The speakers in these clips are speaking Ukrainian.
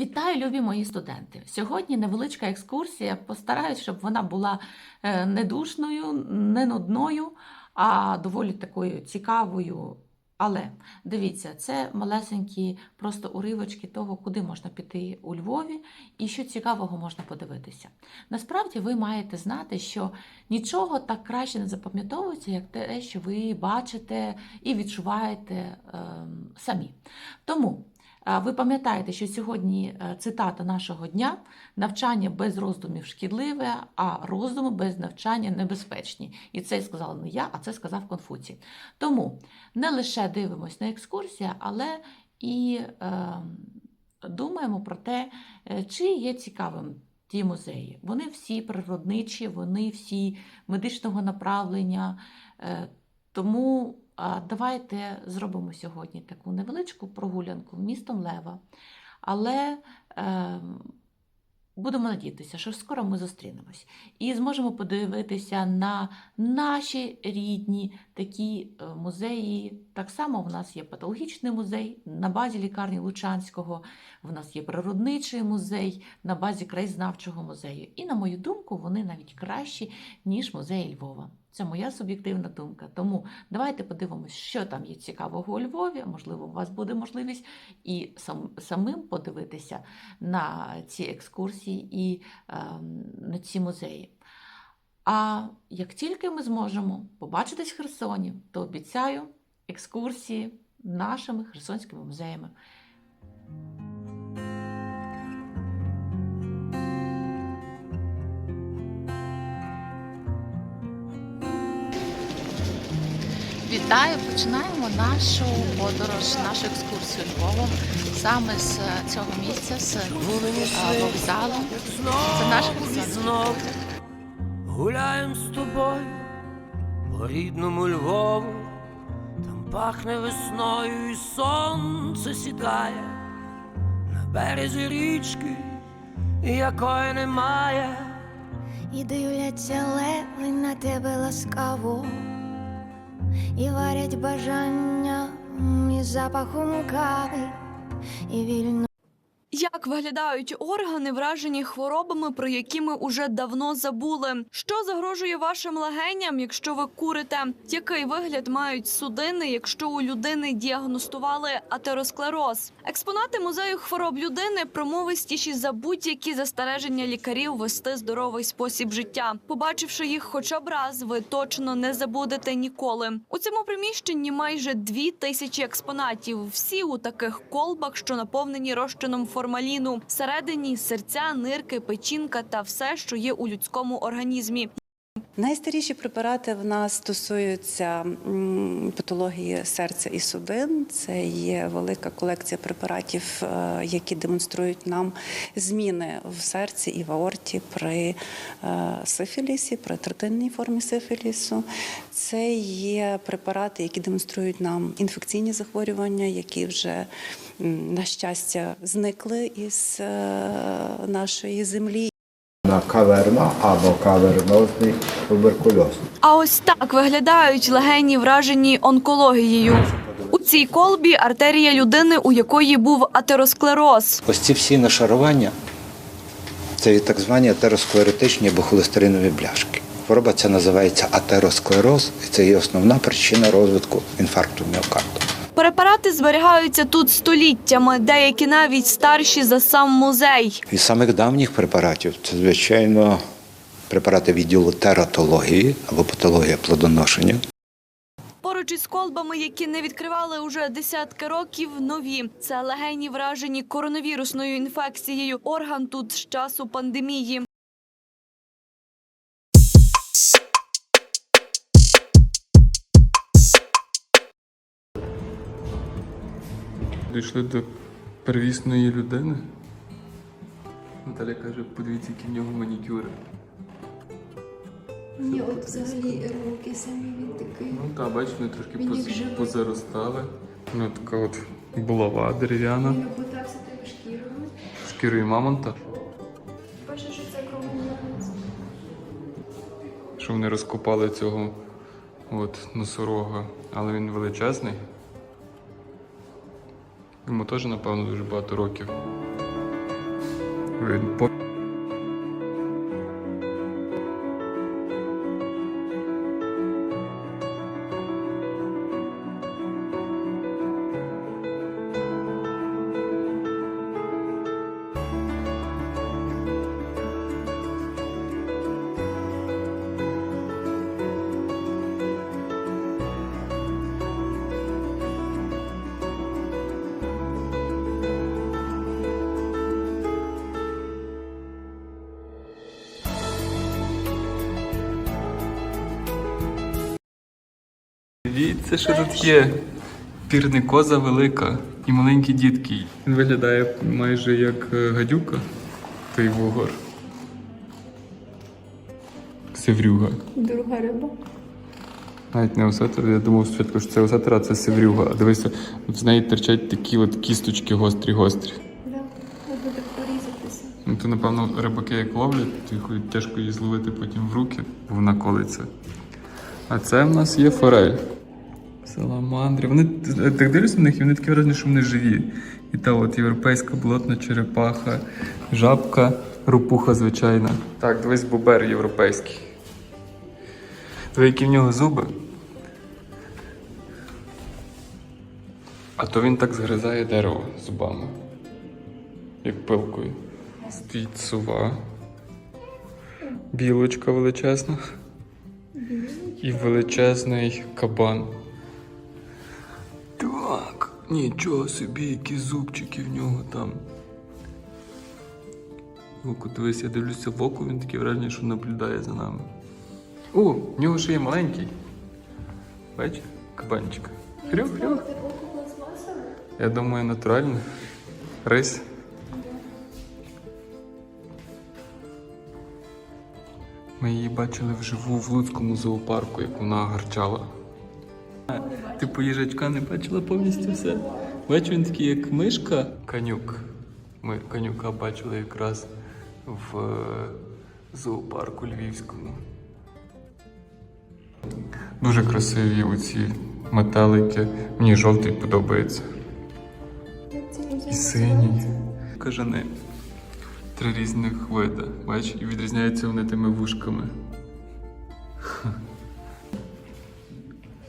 Вітаю, любі мої студенти! Сьогодні невеличка екскурсія. Постараюсь, щоб вона була е, не душною, не нудною, а доволі такою цікавою. Але дивіться, це малесенькі просто уривочки того, куди можна піти у Львові і що цікавого можна подивитися. Насправді ви маєте знати, що нічого так краще не запам'ятовується, як те, що ви бачите і відчуваєте ем, самі. Тому Ви пам'ятаєте, що сьогодні е, цитата нашого дня: навчання без роздумів шкідливе, а роздуми без навчання небезпечні. І це сказала не я, а це сказав Конфуцій. Тому не лише дивимось на екскурсія, але і е, думаємо про те, е, чи є цікавим ті музеї. Вони всі природничі, вони всі медичного направлення. Е, тому давайте зробимо сьогодні таку невеличку прогулянку містом Лева. Але е, будемо надіятися, що скоро ми зустрінемось і зможемо подивитися на наші рідні такі е, музеї. Так само в нас є патологічний музей на базі лікарні Лучанського, в нас є природничий музей на базі краєзнавчого музею. І, на мою думку, вони навіть кращі, ніж музеї Львова. Це моя суб'єктивна думка. Тому давайте подивимося, що там є цікавого у Львові. Можливо, у вас буде можливість і сам, самим подивитися на ці екскурсії і е, на ці музеї. А як тільки ми зможемо побачитись в Херсоні, то обіцяю екскурсії нашими херсонськими музеями. Вітаю! Починаємо нашу подорож, нашу екскурсію Львовом саме з цього місця, з е, вокзалу. Це наш і знов гуляєм з тобою по рідному Львову, там пахне весною і сонце сідає на березі річки, якої немає. І дивляться леви на тебе ласкаво, і варять бажання і запахом кави, і вільно. Як виглядають органи, вражені хворобами, про які ми уже давно забули? Що загрожує вашим легеням, якщо ви курите? Який вигляд мають судини, якщо у людини діагностували атеросклероз? Експонати музею хвороб людини промовистіші за будь-які застереження лікарів вести здоровий спосіб життя. Побачивши їх хоча б раз, ви точно не забудете ніколи. У цьому приміщенні майже дві тисячі експонатів. Всі у таких колбах, що наповнені розчином формаліну. Всередині серця, нирки, печінка та все, що є у людському організмі. Найстаріші препарати в нас стосуються патології серця і судин. Це є велика колекція препаратів, е, які демонструють нам зміни в серці і в аорті при е, сифілісі, при третинній формі сифілісу. Це є препарати, які демонструють нам інфекційні захворювання, які вже на щастя зникли із е, нашої землі. На каверна або кавернозний туберкульоз. А ось так виглядають легені, вражені онкологією. У цій колбі артерія людини, у якої був атеросклероз. Ось ці всі нашарування це так звані атеросклеротичні або холестеринові бляшки. Хвороба ця називається атеросклероз, і це є основна причина розвитку інфаркту міокарду. Препарати зберігаються тут століттями, деякі навіть старші за сам музей. Із самих давніх препаратів це, звичайно, препарати відділу тератології або патологія плодоношення. Поруч із колбами, які не відкривали уже десятки років, нові. Це легені вражені коронавірусною інфекцією. Орган тут з часу пандемії. Дійшли до первісної людини. Наталя каже, подивіться, які в нього манікюри. Ні, от взагалі руки самі він такий. Ну так, бачиш, вони трошки Він поз- як позаростали. Ну, така от булава дерев'яна. Він обмотався тою шкірою. Шкірою мамонта. Бачиш, що це кровомірниця. Що вони розкопали цього от, носорога. Але він величезний. Йому теж, напевно, дуже багато років. Він по. Дивіться, що тут є. Пірникоза велика і маленькі дітки. Він виглядає майже як е, гадюка, той вугор. Севрюга. Друга риба. Навіть не осетр, я думав спочатку, що це осетр, а це севрюга. А дивися, з неї терчать такі от кісточки гострі-гострі. Так порізатися. Ну, то, напевно, рибаки як ловлять, то їх тяжко її зловити потім в руки, бо вона колиться. А це в нас є форель. Саламандри. Вони так дивлюся на них, і вони такі вражені, що вони живі. І та от європейська болотна черепаха, жабка, рупуха звичайна. Так, дивись бубер європейський. Диви, які в нього зуби. А то він так згризає дерево зубами, як пилкою. Стоїть сова. Білочка величезна. І величезний кабан. Так, нічого собі, які зубчики в нього там. Око, дивись, я дивлюся в око, він таке враження, що наблюдає за нами. О, в нього ще є маленький. Бач, кабанчик. Хрю, хрю. Це око пластмасове? Я думаю, натурально. Рись. Ми її бачили вживу в Луцькому зоопарку, як вона гарчала. Ти по їжачка не бачила повністю все. Бачу, він такий, як мишка. Канюк. Ми канюка бачили якраз в е, зоопарку Львівському. Дуже красиві оці метелики. Мені жовтий подобається. І синій. Кажани. Три різних вида. Бач, і відрізняються вони тими вушками.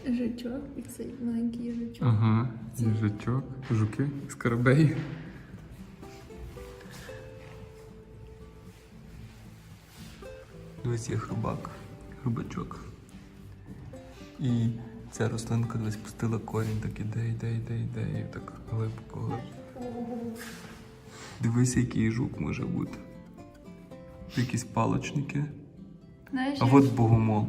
Жичок і цей маленький їжачок. Ага, їжачок, жуки, скарабеї. Дивись, є хробак, хробачок. І ця рослинка десь пустила корінь, так іде, іде, іде, іде, і так глибоко, глибоко. Дивись, який жук може бути. Якісь палочники. Знаєш, А от богомол.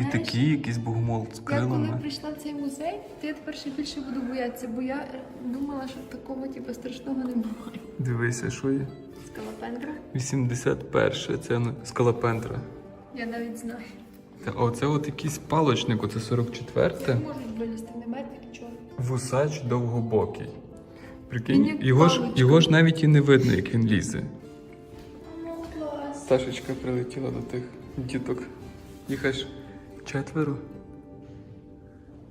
І такий якийсь богомол з я коли крилами. прийшла в цей музей, то я тепер ще більше буду боятися, бо я думала, що такого типу, страшного немає. Дивися, що є. Скалопендра? 81 це на- скалопендра. Я навіть знаю. Та оце от якийсь палочник, оце 44 Можуть вилізти не метик, чого. Вусач довгобокий. Він Прикинь, як його ж, паличка. його ж навіть і не видно, як він лізе. Ну, клас. Сашечка прилетіла до тих діток. Їх аж четверо.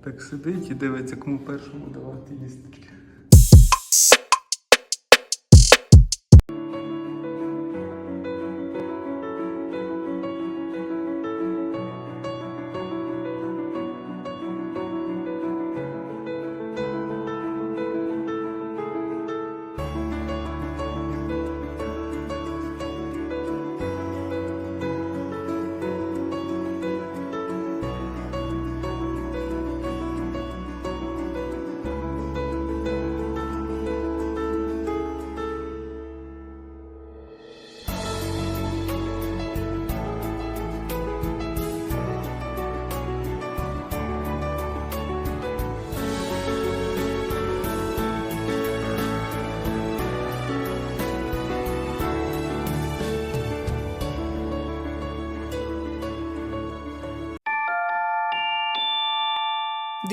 Так сидить і дивиться, кому першому давати їсти. –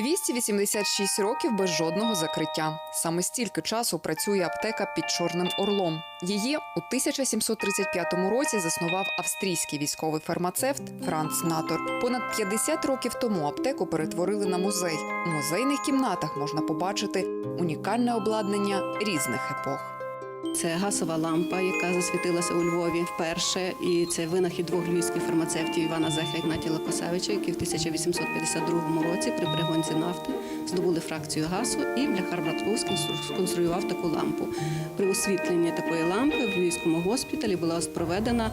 286 років без жодного закриття. Саме стільки часу працює аптека під Чорним Орлом. Її у 1735 році заснував австрійський військовий фармацевт Франц Натор. Понад 50 років тому аптеку перетворили на музей. У музейних кімнатах можна побачити унікальне обладнання різних епох. Це газова лампа, яка засвітилася у Львові вперше. І це винахід двох львівських фармацевтів Івана Зеха і Ігнатія Лопасевича, які в 1852 році при пригонці нафти здобули фракцію газу, і Бляхар Братковський сконструював таку лампу. При освітленні такої лампи в Львівському госпіталі була проведена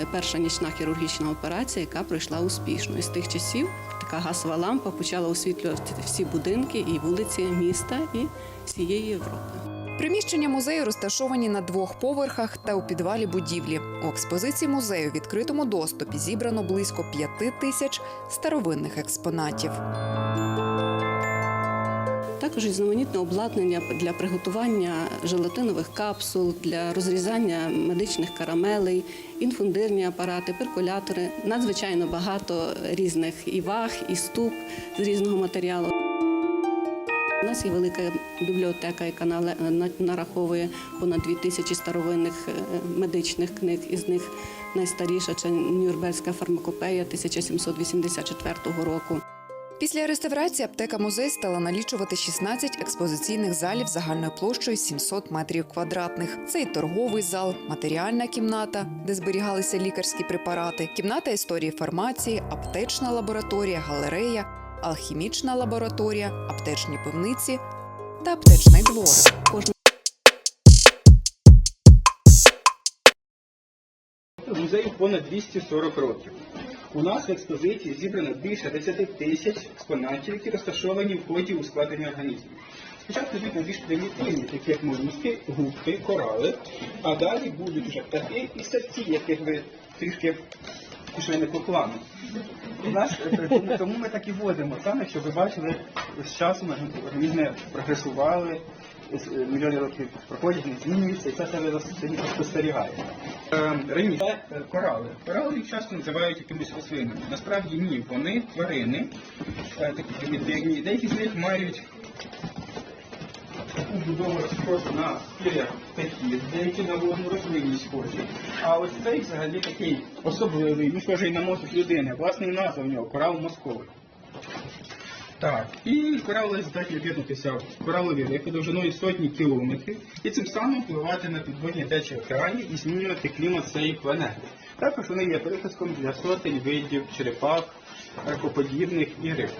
е, перша нічна хірургічна операція, яка пройшла успішно. І з тих часів така газова лампа почала освітлювати всі будинки і вулиці міста і всієї Європи. Приміщення музею розташовані на двох поверхах та у підвалі будівлі. У експозиції музею в відкритому доступі зібрано близько п'яти тисяч старовинних експонатів. Також різноманітне обладнання для приготування желатинових капсул, для розрізання медичних карамелей, інфундирні апарати, перкулятори. Надзвичайно багато різних і ваг, і ступ з різного матеріалу. У нас є велика бібліотека, яка нараховує понад дві тисячі старовинних е, медичних книг. Із них найстаріша це Нюрнберзька фармакопея 1784 року. Після реставрації аптека музей стала налічувати 16 експозиційних залів загальною площею 700 метрів квадратних. Це і торговий зал, матеріальна кімната, де зберігалися лікарські препарати, кімната історії фармації, аптечна лабораторія, галерея, алхімічна лабораторія, аптечні пивниці та аптечний двор. Музею понад 240 років. У нас в експозиції зібрано більше 10 тисяч експонатів, які розташовані в ході ускладнення організму. Спочатку йдуть найбільш примітивні, такі як молюски, губки, корали, а далі будуть вже птахи і савці, яких ви трішки пішли не по плану. У нас тому- ми так і водимо саме, щоб ви бачили, з часом організми прогресували, е, мільйони років проходять, не змінюються, і це себе ви сьогодні спостерігаєте. Е, Раніше е, корали. Корали їх часто називають якимись рослинами. Насправді ні, вони тварини, е, такі. Деякі з них мають таку будову на пір'я птахів, деякі на водну рослинність схожі. А ось цей взагалі такий особливий, ну схожий на мозок людини. Власне, назва в нього корал мозковий. Так, і корали здатні об'єднатися в коралові рифи довжиною сотні кілометрів і цим самим впливати на підводні течії океанів і змінювати клімат цієї планети. Також вони є прихистком для сотень видів черепах, ракоподібних і риб.